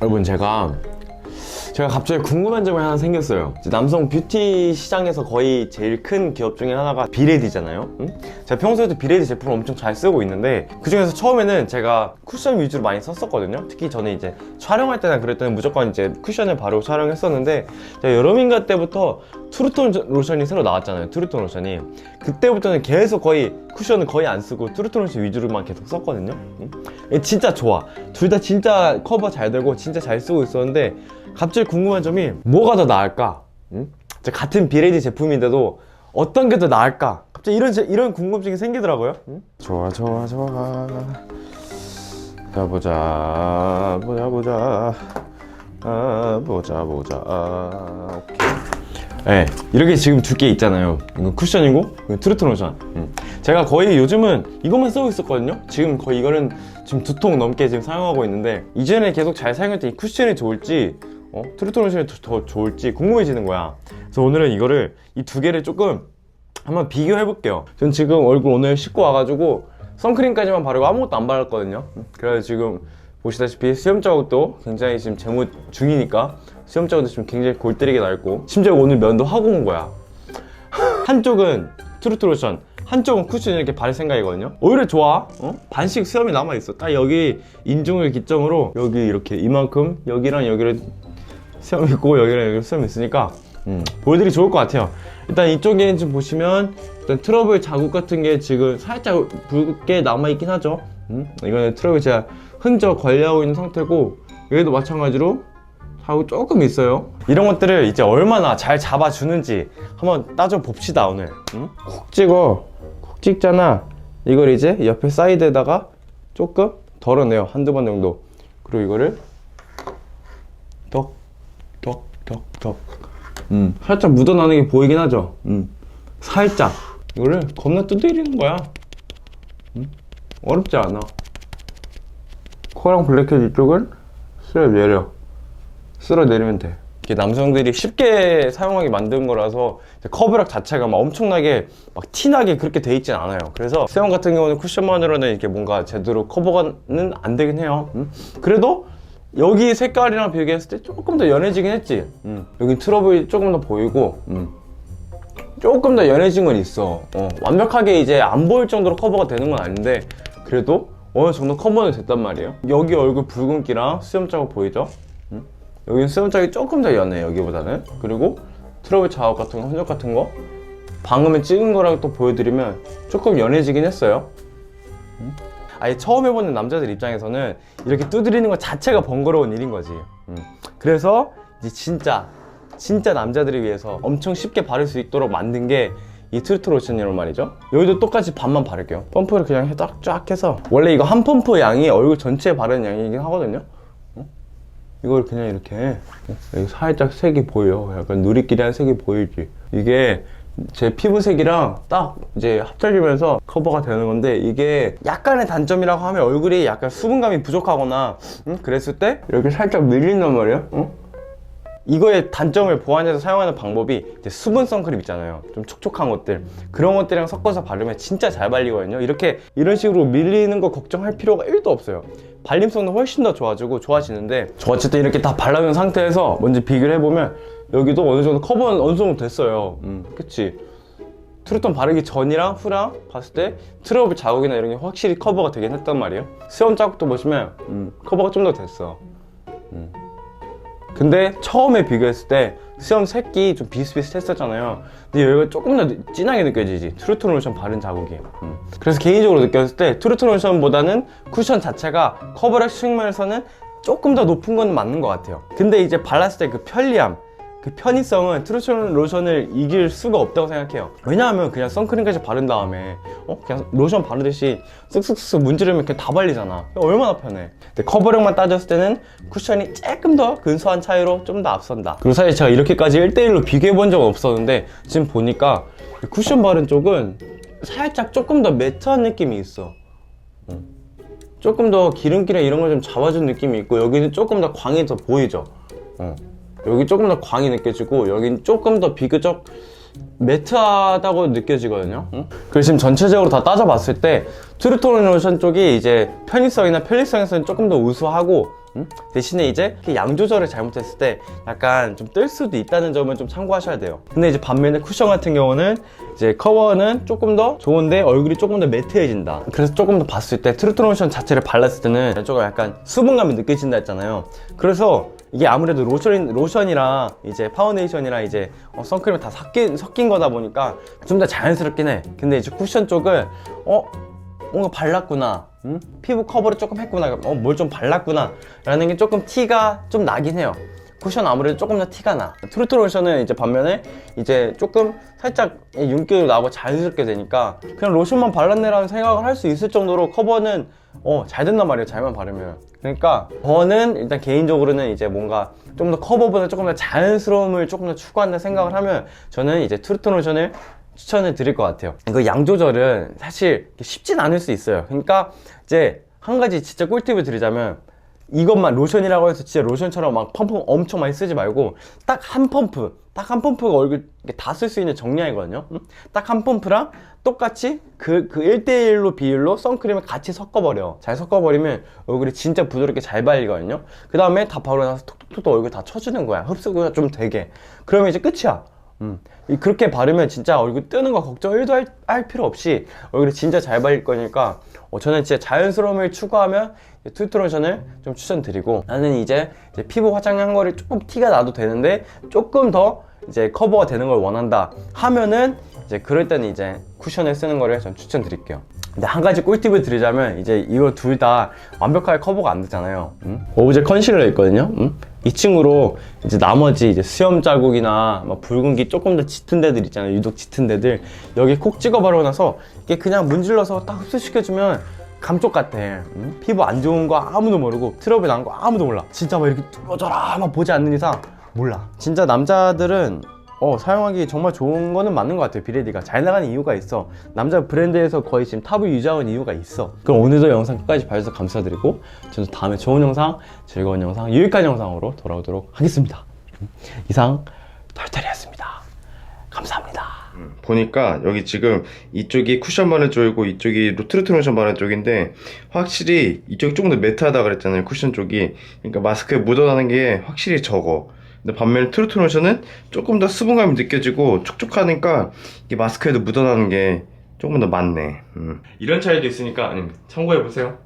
여러분 제가 제가 갑자기 궁금한 점이 하나 생겼어요. 남성 뷰티 시장에서 거의 제일 큰 기업 중에 하나가 비레디잖아요. 응? 제가 평소에도 비레디 제품을 엄청 잘 쓰고 있는데 그 중에서 처음에는 제가 쿠션 위주로 많이 썼었거든요. 특히 저는 이제 촬영할 때나 그럴 때는 무조건 이제 쿠션을 바로 촬영했었는데 제가 여름인가 때부터 트루톤 로션이 새로 나왔잖아요. 트루톤 로션이 그때부터는 계속 거의 쿠션을 거의 안 쓰고 트루톤 로션 위주로만 계속 썼거든요. 응? 이게 진짜 좋아. 둘 다 진짜 커버 잘 되고 진짜 잘 쓰고 있었는데 갑자기 궁금한 점이 뭐가 더 나을까? 응? 이제 같은 비레디 제품인데도 어떤 게 더 나을까? 갑자기 이런 제- 이런 궁금증이 생기더라고요. 응? 좋아 좋아 좋아. 자 보자 보자 보자 아 보자 보자 아, 오케이. 네, 이렇게 지금 두 개 있잖아요. 이거 쿠션이고, 이거 트루트 로션. 음. 제가 거의 요즘은 이것만 쓰고 있었거든요. 지금 거의 이거는 지금 두 통 넘게 지금 사용하고 있는데, 이전에 계속 잘 사용했던 이 쿠션이 좋을지, 어, 트루트 로션이 더, 더 좋을지 궁금해지는 거야. 그래서 오늘은 이거를, 이 두 개를 조금 한번 비교해 볼게요. 전 지금 얼굴 오늘 씻고 와가지고, 선크림까지만 바르고 아무것도 안 발랐거든요. 음, 그래서 지금 보시다시피 수염 자국도 굉장히 지금 제모 중이니까 자국도 지금 굉장히 골 때리게 낡고 심지어 오늘 면도 하고 온 거야. 한쪽은 트루트 로션 한쪽은 쿠션 이렇게 바를 생각이거든요. 오히려 좋아. 어? 반씩 수염이 남아있어. 딱 여기 인중을 기점으로 여기 이렇게 이만큼 여기랑 여기를 수염 있고 여기랑 여기 수염 있으니까 음, 보여드리기 좋을 것 같아요. 일단 이쪽에 지금 보시면 일단 트러블 자국 같은 게 지금 살짝 붉게 남아있긴 하죠. 음, 이거는 트러블 제가 흔적 관리하고 있는 상태고 여기도 마찬가지로 자국 조금 있어요. 이런 것들을 이제 얼마나 잘 잡아주는지 한번 따져 봅시다 오늘. 응? 콕 찍어. 콕 찍잖아. 이걸 이제 옆에 사이드에다가 조금 덜어내요. 한두 번 정도. 그리고 이거를 덕덕덕덕. 음, 살짝 묻어나는 게 보이긴 하죠? 음, 살짝. 이거를 겁나 두드리는 거야. 음, 어렵지 않아. 코랑 블랙헤드 이쪽은 쓸어 내려 쓸어 내리면 돼. 이게 남성들이 쉽게 사용하게 만든 거라서 커브력 자체가 막 엄청나게 막 티나게 그렇게 돼 있진 않아요. 그래서 수영 같은 경우는 쿠션만으로는 이렇게 뭔가 제대로 커버가는 안 되긴 해요. 음? 그래도 여기 색깔이랑 비교했을 때 조금 더 연해지긴 했지. 음. 여기 트러블이 조금 더 보이고 음. 조금 더 연해진 건 있어. 어, 완벽하게 이제 안 보일 정도로 커버가 되는 건 아닌데 그래도 어느 정도 커버는 됐단 말이에요. 여기 얼굴 붉은기랑 수염 자국 보이죠? 음? 여기는 수염 자국이 조금 더 연해 여기보다는. 그리고 트러블 자국 같은 거, 흔적 같은 거 방금에 찍은 거랑 또 보여드리면 조금 연해지긴 했어요. 음? 아예 처음 해보는 남자들 입장에서는 이렇게 두드리는 것 자체가 번거로운 일인 거지. 음. 그래서 이제 진짜 진짜 남자들을 위해서 엄청 쉽게 바를 수 있도록 만든 게 이 트루트 로션이란 말이죠. 여기도 똑같이 반만 바를게요. 펌프를 그냥 딱 쫙 해서 원래 이거 한 펌프 양이 얼굴 전체에 바르는 양이긴 하거든요. 어? 이걸 그냥 이렇게 살짝 색이 보여. 약간 누리끼리한 색이 보이지. 이게 제 피부색이랑 딱 이제 합쳐지면서 커버가 되는 건데 이게 약간의 단점이라고 하면 얼굴이 약간 수분감이 부족하거나 응? 그랬을 때 이렇게 살짝 밀린단 말이야. 응? 이거의 단점을 보완해서 사용하는 방법이 수분 선크림 있잖아요. 좀 촉촉한 것들. 그런 것들이랑 섞어서 바르면 진짜 잘 발리거든요. 이렇게 이런 식으로 밀리는 거 걱정할 필요가 1도 없어요. 발림성도 훨씬 더 좋아지고 좋아지는데 저 어쨌든 이렇게 다 발라놓은 상태에서 먼저 비교를 해보면 여기도 어느 정도 커버는 어느 정도 됐어요. 음, 그치? 트루톤 바르기 전이랑 후랑 봤을 때 트러블 자국이나 이런 게 확실히 커버가 되긴 했단 말이에요. 수염 자국도 보시면 음, 커버가 좀 더 됐어. 음. 근데 처음에 비교했을 때 수염 색이 좀 비슷비슷했었잖아요. 근데 여기가 조금 더 진하게 느껴지지. 트루톤 로션 바른 자국이. 음. 그래서 개인적으로 느꼈을 때 트루톤 로션보다는 쿠션 자체가 커버력 측면에서는 조금 더 높은 건 맞는 것 같아요. 근데 이제 발랐을 때 그 편리함, 그 편의성은 트루톤 로션을 이길 수가 없다고 생각해요. 왜냐하면 그냥 선크림까지 바른 다음에 어? 그냥 로션 바르듯이 쓱쓱쓱 문지르면 그냥 다 발리잖아. 얼마나 편해. 근데 커버력만 따졌을 때는 쿠션이 조금 더 근소한 차이로 좀 더 앞선다. 그리고 사실 제가 이렇게까지 1대1로 비교해 본 적은 없었는데 지금 보니까 이 쿠션 바른 쪽은 살짝 조금 더 매트한 느낌이 있어. 음. 조금 더 기름기나 이런 걸 좀 잡아준 느낌이 있고 여기는 조금 더 광이 더 보이죠. 어. 여기 조금 더 광이 느껴지고 여긴 조금 더 비교적 매트하다고 느껴지거든요. 응? 그래서 지금 전체적으로 다 따져봤을 때 트루톤 로션 쪽이 이제 편의성이나 편리성에서는 조금 더 우수하고 음? 대신에 이제 양 조절을 잘못했을 때 약간 좀 뜰 수도 있다는 점은 좀 참고하셔야 돼요. 근데 이제 반면에 쿠션 같은 경우는 이제 커버는 조금 더 좋은데 얼굴이 조금 더 매트해진다. 그래서 조금 더 봤을 때 트루트 로션 자체를 발랐을 때는 조금 약간 수분감이 느껴진다 했잖아요. 그래서 이게 아무래도 로션, 로션이랑 이제 파운데이션이랑 이제 어, 선크림이 다 섞인, 섞인 거다 보니까 좀 더 자연스럽긴 해. 근데 이제 쿠션 쪽을 어? 뭔가 발랐구나. 음? 피부 커버를 조금 했구나. 어, 뭘 좀 발랐구나. 라는 게 조금 티가 좀 나긴 해요. 쿠션 아무래도 조금 더 티가 나. 트루트 로션은 이제 반면에 이제 조금 살짝 윤기도 나고 자연스럽게 되니까 그냥 로션만 발랐네라는 생각을 할 수 있을 정도로 커버는 어, 잘 된단 말이에요. 잘만 바르면. 그러니까 저는 일단 개인적으로는 이제 뭔가 좀 더 커버보다 조금 더 자연스러움을 조금 더 추구한다 생각을 하면 저는 이제 트루트 로션을 추천을 드릴 것 같아요. 이거 양 조절은 사실 쉽진 않을 수 있어요. 그러니까 이제 한 가지 진짜 꿀팁을 드리자면 이것만 로션이라고 해서 진짜 로션처럼 막 펌프 엄청 많이 쓰지 말고 딱 한 펌프, 딱 한 펌프가 얼굴 다 쓸 수 있는 정량이거든요. 딱한 펌프랑 똑같이 그, 그 1대1로 비율로 선크림을 같이 섞어버려. 잘 섞어버리면 얼굴이 진짜 부드럽게 잘 발리거든요. 그 다음에 다 바르고 나서 톡톡톡 얼굴 다 쳐주는 거야. 흡수가 좀 되게. 그러면 이제 끝이야. 음. 이- 그렇게 바르면 진짜 얼굴 뜨는 거 걱정 1도 할, 할 필요 없이 얼굴이 진짜 잘 발릴 거니까 어, 저는 진짜 자연스러움을 추구하면 투트 로션을 좀 추천드리고 나는 이제, 이제 피부 화장한 거를 조금 티가 나도 되는데 조금 더 이제 커버가 되는 걸 원한다 하면은 이제 그럴 때는 이제 쿠션을 쓰는 거를 전 추천드릴게요. 근데 한 가지 꿀팁을 드리자면 이제 이거 둘 다 완벽하게 커버가 안 되잖아요. 음? 오브제 컨실러 있거든요. 음? 이 친구로 이제 나머지 이제 수염 자국이나 막 붉은기 조금 더 짙은 데들 있잖아요. 유독 짙은 데들 여기 콕 찍어 바르고 나서 이게 그냥 문질러서 딱 흡수시켜주면 감쪽 같아. 음? 피부 안 좋은 거 아무도 모르고 트러블 난 거 아무도 몰라. 진짜 막 이렇게 뚫어져라 막 보지 않는 이상 몰라. 진짜 남자들은 어, 사용하기 정말 좋은 거는 맞는 것 같아요. 비레디가 잘 나가는 이유가 있어. 남자 브랜드에서 거의 지금 탑을 유지하고 있는 이유가 있어. 그럼 오늘도 영상 끝까지 봐주셔서 감사드리고 저는 다음에 좋은 영상, 즐거운 영상, 유익한 영상으로 돌아오도록 하겠습니다. 이상 털털이었습니다. 감사합니다. 보니까 여기 지금 이쪽이 쿠션 바른 쪽이고 이쪽이 트루트 로션 바른 쪽인데 확실히 이쪽이 조금 더 매트하다 그랬잖아요 쿠션 쪽이 그러니까 마스크에 묻어나는 게 확실히 적어 근데 반면에 트루트 로션은 조금 더 수분감이 느껴지고 촉촉하니까 이게 마스크에도 묻어나는 게 조금 더 많네. 음. 이런 차이도 있으니까 참고해 보세요